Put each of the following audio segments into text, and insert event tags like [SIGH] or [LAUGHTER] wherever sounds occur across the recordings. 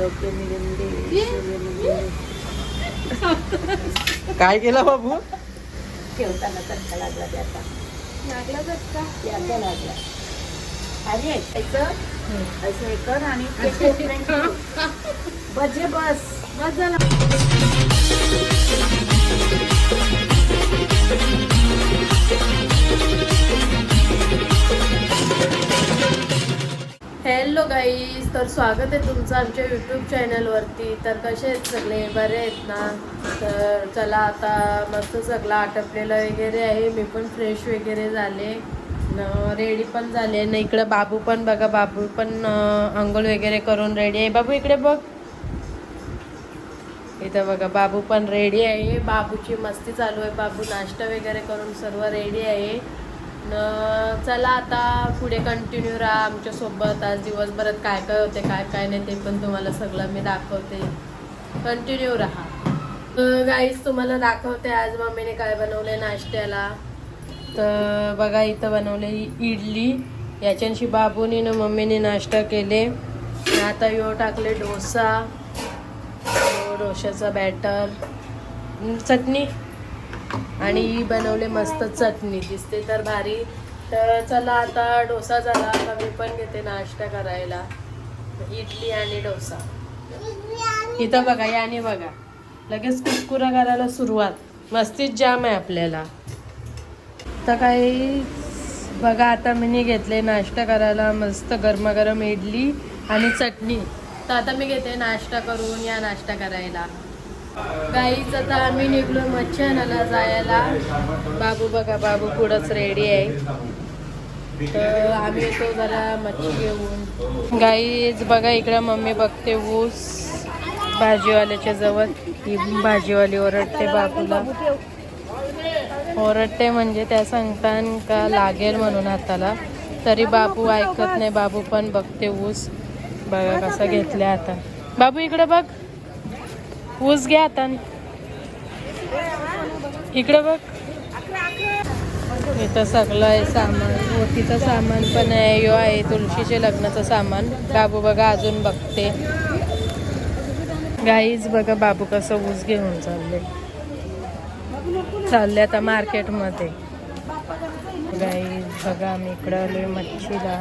आरोग्य मिळून दे ऐश्वर्य मिळून दे. काय केलं बाबू? ठेवताना चटका लागला त्याचा लागला झटका याचा लागला. असं हे कर आणि ते कोपऱ्यात ठेव. बजे बस. बस झाला. हॅलो गाईज तर स्वागत आहे तुमचं आमच्या यूट्यूब चॅनलवरती तर कसे आहेत सगळे? बरे आहेत ना? तर चला आता मस्त सगळं आटपलेलं वगैरे आहे. मी पण फ्रेश वगैरे झाले. रेडी पण झाले. ना इकडं बाबू पण बघा. बाबू पण आंघोळ वगैरे करून रेडी आहे. बाबू इकडे बघ. इथं बघा बाबू पण रेडी आहे. बाबूची मस्ती चालू आहे. बाबू नाश्ता वगैरे करून सर्व रेडी आहे. न चला आता पुढे कंटिन्यू राहा आमच्यासोबत आज दिवसभरात काय काय होते काय काय नाही ते पण तुम्हाला सगळं मी दाखवते. कंटिन्यू राहा. गाईज तुम्हाला दाखवते आज मम्मीने काय बनवले नाश्त्याला. तर बघा इथं बनवले इडली. याच्याशी बाबूनी ना मम्मीने नाश्ता केले. आता यो टाकले डोसा. डोशाचं बॅटर चटणी. आणि ही बनवले मस्त चटणी. दिसते तर भारी. तर चला आता डोसा झाला. आता मी पण घेते नाश्ता करायला. इडली आणि डोसा. इथं बघा याने बघा. लगेच कुरकुरा करायला सुरुवात. मस्तीच जाम आहे आपल्याला. तर काही बघा आता मी घेतले नाश्ता करायला. मस्त गरमागरम इडली आणि चटणी. तर आता मी घेते नाश्ता करून या नाश्ता करायला. गाईच आता आम्ही निघलो मच्छानाला जायला. बाबू बघा बाबू पुढंच रेडी आहे. तर आम्ही येतो जरा मच्छी घेऊन. गाईच बघा इकडं मम्मी बघते ऊस. भाजीवाल्याच्या जवळ. ही भाजीवाली ओरडते बाबूला. ओरडते म्हणजे त्या सांगतान का लागेल म्हणून हाताला. तरी बाबू ऐकत नाही बाबू पण बघते ऊस. बघा कसा घेतल्या आता. बाबू इकडे बघ. ऊस घ्या आता. इकडे बघ. इथं सगळं आहे सामान. ओटीचं सामान पण आहे. यो आहे तुळशीचे लग्नाचं सामान. बाबू बघा अजून बघते. गाईच बघा बाबू कसं ऊस घेऊन चालले. चालले आता मार्केटमध्ये गाई बघा आम्ही इकडं आलोय मच्छीला.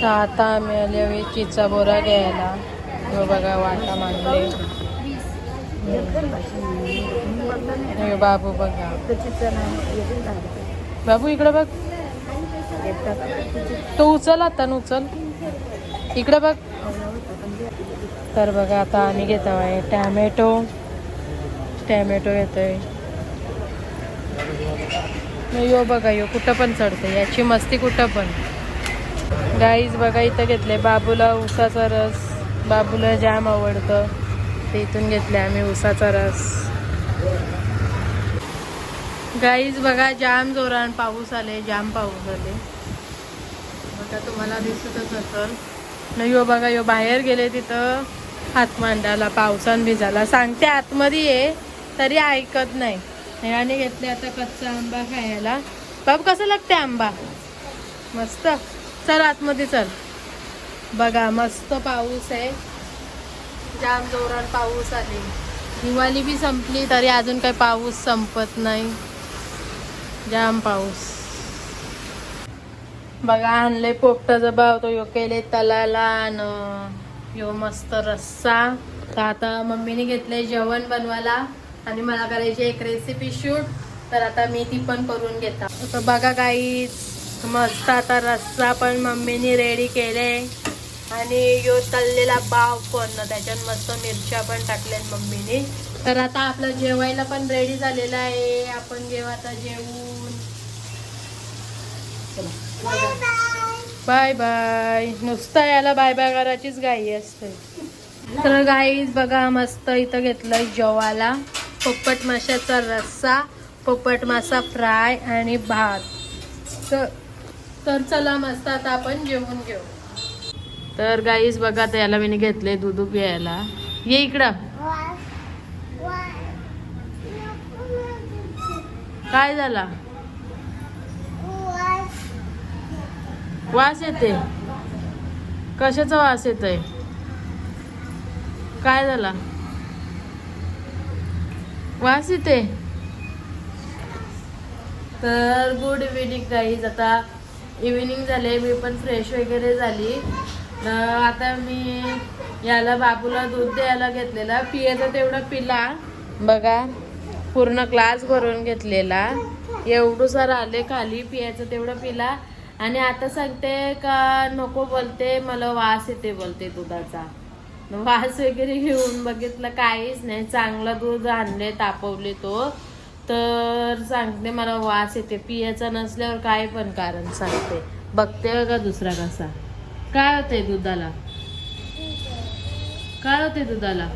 तर आता आम्ही आले हवे चिचा बोरा घ्यायला. हे बघा वाटा मांडले. बाबू बघा. बाबू इकडं बघ. तो उचल आता न उचल. इकडं बघ. तर बघा आता आम्ही घेतो आहे टॅमॅटो. टॅमॅटो येतोय यो बघा यो कुठं पण चढते याची मस्ती कुठं पण. गाईज बघा इथं घेतले बाबूला उसाचा रस. बाबूला जाम आवडतं. ते इथून घेतले आम्ही उसाचा रस. गाईज बघा जाम जोरान पाऊस आले जाम पाऊस आले. बघा तुम्हाला दिसतच असेल न यो बघा यो बाहेर गेले तिथं. हात मांडायला पावसान भिजाला सांगते आतमध्ये ये तरी ऐकत नाही. ह्याने घेतले आता कच्चा आंबा खायला. बाब कसं लागते आंबा? मस्त. चल आतमध्ये चल. बघा मस्त पाऊस आहे. जाम जोरात पाऊस आले दिवाळी बी संपली तरी अजून काही पाऊस संपत नाही. जाम पाऊस. बघा आणले पोपटाचं भाव तो यो केले तलाला आणि यो मस्त रस्सा. तर आता मम्मीने घेतले जेवण बनवायला आणि मला करायची एक रेसिपी शूट तर आता मी ती पण करून घेता. बघा काही मस्त आता रस्सा पण मम्मीने रेडी केले. आणि यो तळलेला पाव पण त्याच्यात मस्त मिरच्या पण टाकल्या मम्मीने. तर आता आपलं जेवायला पण रेडी झालेलं आहे. आपण जेव्हा आता जेवून. बाय बाय नुसतं याला बाय बाय करायचीच गाई असते. तर गाईज बघा मस्त इथं घेतलंय जेवायला. पोपट माशाचा रस्सा पोपट मासा फ्राय आणि भात. तर तर चला मस्त आता आपण जेवून घेऊ. तर गाईज बघा त्याला मी घेतले दूध प्यायला. ये इकडं. काय झाला? वास येते. कशाचा वास येतोय? काय झाला? वास येते. तर गुड इव्हिनिंग गाईज आता इव्हिनिंग झाले मी पण फ्रेश वगैरे झाली. आता मी याला बाबूला दूध द्यायला घेतलेला. पियाचा तेवढा पिला. बघा पूर्ण ग्लास भरून घेतलेला. एवढं आले खाली पियाचं तेवढं पिला. आणि आता सांगते का नको बोलते मला वास येते बोलते दुधाचा. वास वगैरे घेऊन बघितलं काहीच नाही. चांगलं दूध आणले तापवले तो. तर सांगते मला वास येते. पियाचा नसल्यावर काय पण कारण सांगते. बघते का दुसरा कसा. काय होते दुधाला? काय होते दुधाला?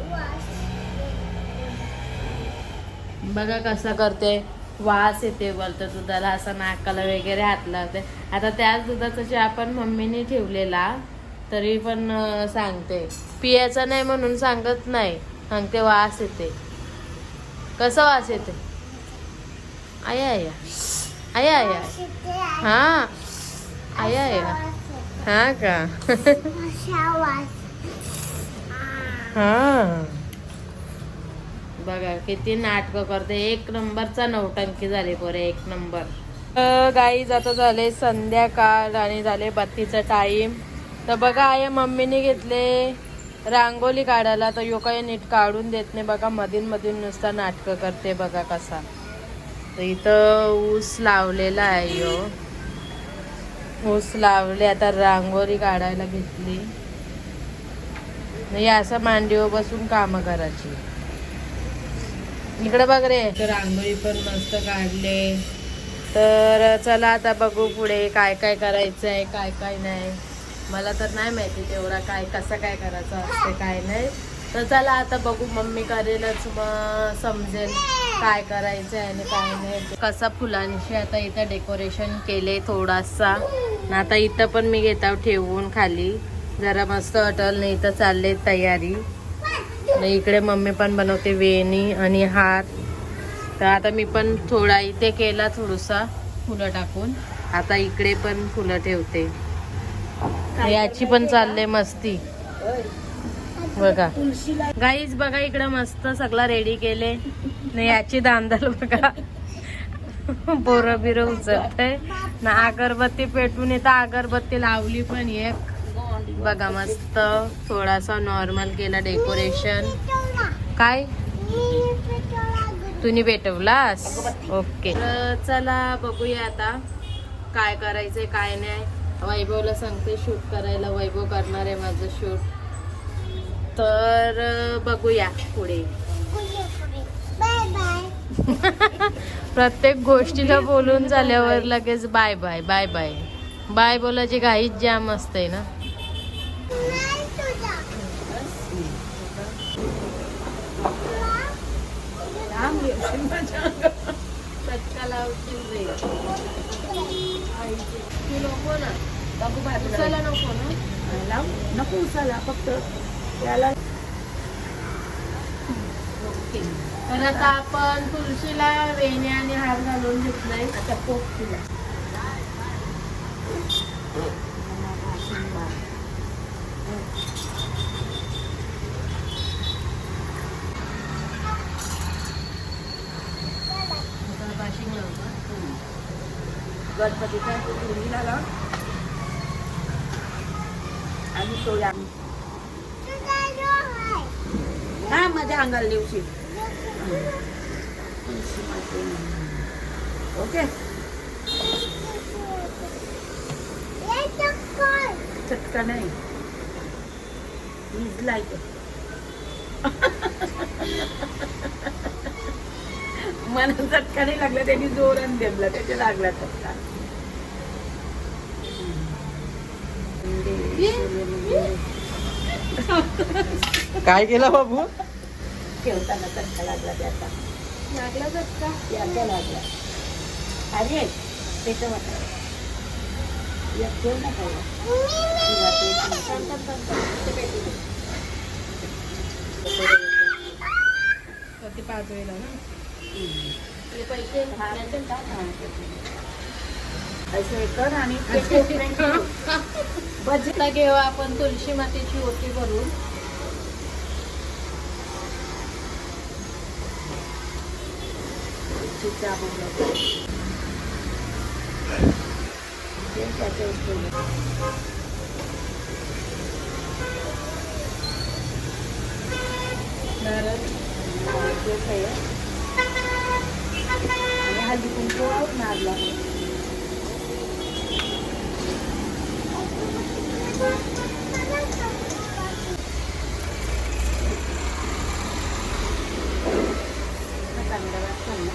बघा कसं करते. वास येते बोलतं दुधाला. असं नाकाला वगैरे हात लावते. आता त्याच दुधाचा आपण मम्मीने ठेवलेला तरी पण सांगते. पियाचा नाही म्हणून सांगत नाही. सांगते वास येते. कसा वास येते? आया आया. आया आया. हां. आया आया. हा का? हां. बघा किती नाटकं करते. एक नंबरचा नवटंकी झाली पोरे एक नंबर. गाई आता झाले संध्याकाळ आणि झाले बत्तीचा टाईम तर बघा आया मम्मीने घेतले रांगोली काढायला. तर यो काही नीट काढून देत नाही. बघा मधीन मधून नुसता नाटकं करते बघा कसा. तर इथं ऊस लावलेला आहे यो. ऊस लावले आता रांगोळी काढायला घेतली. नाही असं मांडीवर बसून कामं करायची. इकडे बघ रे. तर रांगोळी पण मस्त काढले. तर चला आता बघू पुढे काय काय करायचं आहे काय काय नाही. मला तर नाही माहिती तेवढा काय कसं काय करायचं असते काय नाही. तर चला आता बघू मम्मी करेलच मग समजेल. काय करायचं आहे आणि काय नाही कसा फुलांशी आता इथं डेकोरेशन केले थोडासा. आता इथं पण मी घेता ठेवून खाली. जरा मस्त अटल नाही इथं चालले तयारी. इकडे मम्मी पण बनवते वेणी आणि हार. तर आता मी पण थोडा इथे केला थोडसा फुलं टाकून. आता इकडे पण फुलं ठेवते. याची पण चालले मस्ती. बघा. गाईज बघा इकडे मस्त सगळा रेडी केले. नाही याची दांदल बघा. बोरं बिरं उचलते ना अगरबत्ती पेटून येतं अगरबत्ती लावली पण एक. बघा मस्त थोडासा नॉर्मल केला डेकोरेशन काय? तुम्ही पेटवलास? ओके तर चला बघूया आता. काय करायचंय काय नाही. वैभवला सांगते शूट करायला. वैभव करणार आहे माझं शूट तर बघूया पुढे. [LAUGHS] प्रत्येक गोष्टीला बोलून झाल्यावर लगेच bye bye bye bye. Bye बोलायची घाईच जाम असते ना. नको ना नको उसाला फक्त त्याला ओके तर आता आपण तुळशीला वेण्या आणि हार घालून घेतलाय आता पोप तिला आता बाशिंग लावू का? गणपतीच्या तुळशीला लाव आणि सोया हा माझ्या अंगाला दिवशी ओके चटका नाही भिजलाय तो मला चटका नाही लागला त्यांनी जोरान देमला त्याच्या लागला चटका [LAUGHS] [LAUGHS] काय केलं बाबू? ठेवताना चटका लागला त्याचा लागला चटका? याचा लागला. अरे त्याचं वाटा एक ठेव ना? ते पैसे. असं कर आणि आता [LAUGHS] घेऊ आपण तुळशी मातेची ओटी भरून. ते त्याच्यावर ठेवलं. नारळ आहे. आणि हल्दी कुंकू नारला चांगलं वाटतं ना.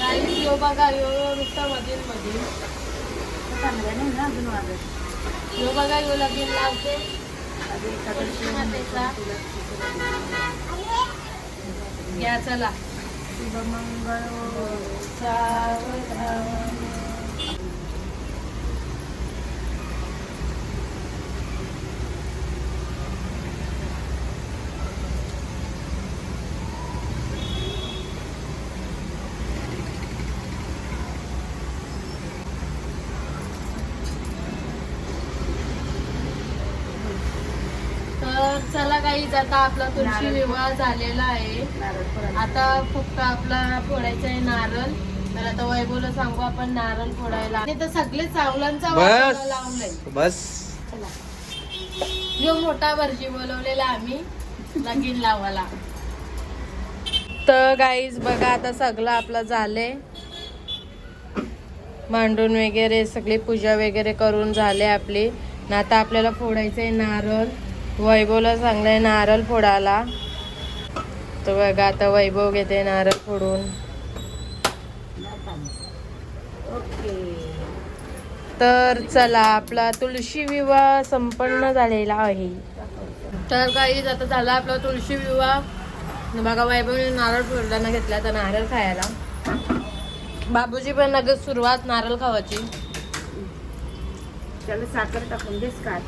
गाई यो बघा यो नुसता मधील मधील चांगलं नाही ना अजून वाजत यो बघा यो लगीन लावते घ्या चला शुभमंगळ तर चला काही आता आपला तुळशी. विवाह झालेला आहे. फोडायचं. आता फक्त आपला फोडायचा आहे नारळ. तर आता वैभवला सांगू आपण नारळ फोडायला. आणि तर सगळे चावलांचा लावलाय. बस. जो मोठा भरजी बोलवलेला आम्ही. लगीन लावायला. तर गाईज बघा आता सगळं आपलं झालंय. मांडून वगैरे सगळी पूजा वगैरे करून झाले आपली. न आता आपल्याला फोडायचंय नारळ. वैभवला सांगलंय नारळ फोडायला. तर बघा आता वैभव घेते नारळ फोडून. ओके. तर चला आपला तुळशी विवाह संपन्न झालेला आहे. तर काही आता झाला आपला तुळशी विवाह. बघा वैभवने नारळ फोडताना घेतला तर नारळ खायला. बाबूजी पण लगेच सुरुवात नारळ खावायची त्याला साखर टाकून देस का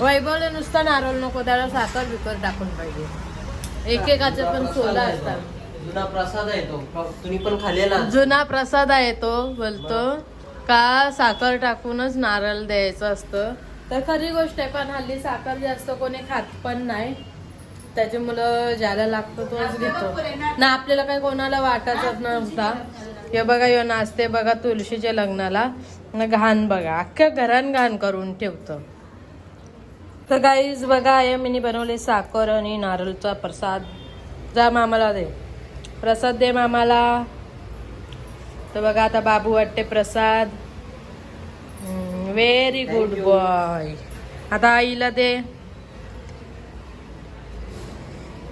वैभवला नुसता नारळ नको त्याला साखर बिकर टाकून पाहिजे. एकेकाचे पण सोला असतात. जुना प्रसाद आहे तो. तुम्ही पण खाल्लेला? जुना प्रसाद आहे तो बोलतो. का साखर टाकूनच नारळ द्यायचं असतं? तर खरी गोष्ट आहे पण हल्ली साखर जास्त कोणी खात पण नाही. त्याच्यामुळं ज्याला लागतो तोच घेतो ना आपल्याला काही कोणाला वाटायचंच नव्हता. हे बघा यो नाचते बघा तुळशीच्या लग्नाला. न घाण बघा अख्ख्या घरान घाण करून ठेवतं. तर गाईज बघा या मी बनवले साखर आणि नारळचा प्रसाद. जा मामाला दे. प्रसाद दे मामाला. तर बघा आता बाबू वाटते प्रसाद. व्हेरी गुड बॉय आता आईला दे.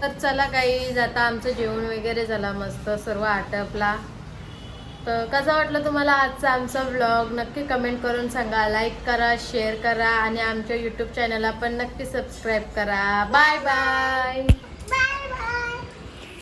तर चला काही आता आमचं जेवण वगैरे झाला मस्त सर्व आटपला. तर कसं वाटलं तुम्हाला आजचा आमचा व्लॉग नक्की कमेंट करून सांगा. लाईक करा शेअर करा आणि आमच्या यूट्यूब चॅनलला पण नक्की सबस्क्राईब करा. Bye bye